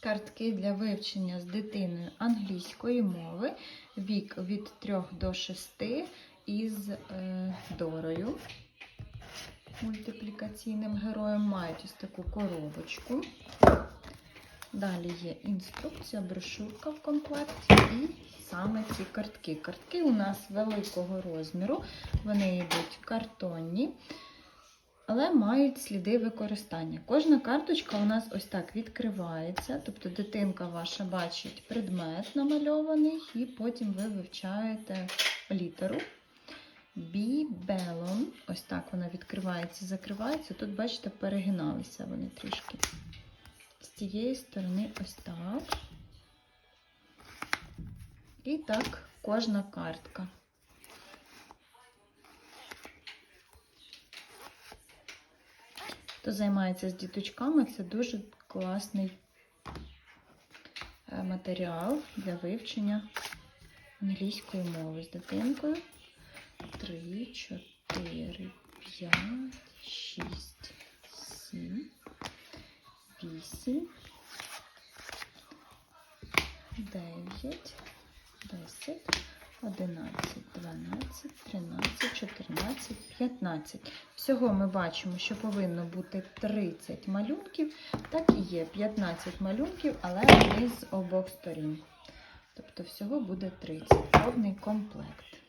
картки для вивчення з дитиною англійської мови, вік від 3 до 6 із е, Дорою, мультиплікаційним героєм. Мають ось таку коробочку. Далі є інструкція, брошурка в комплекті і саме ці картки. Картки у нас великого розміру, вони йдуть картонні, але мають сліди використання. Кожна карточка у нас ось так відкривається, тобто дитинка ваша бачить предмет намальований, і потім ви вивчаєте літеру. Бібелон. Ось так вона відкривається, закривається. Тут, бачите, перегиналися вони трішки. З цієї сторони ось так. І так кожна картка. Хто займається з діточками, це дуже класний е, матеріал для вивчення англійської мови з дитинкою. 3, 4, 5, 6, 7, 8, 9, 10, 11, 12, 13, 14, 15. Всього ми бачимо, що повинно бути 30 малюнків. Так і є 15 малюнків, але вони з обох сторін. Тобто всього буде 30. Повний комплект.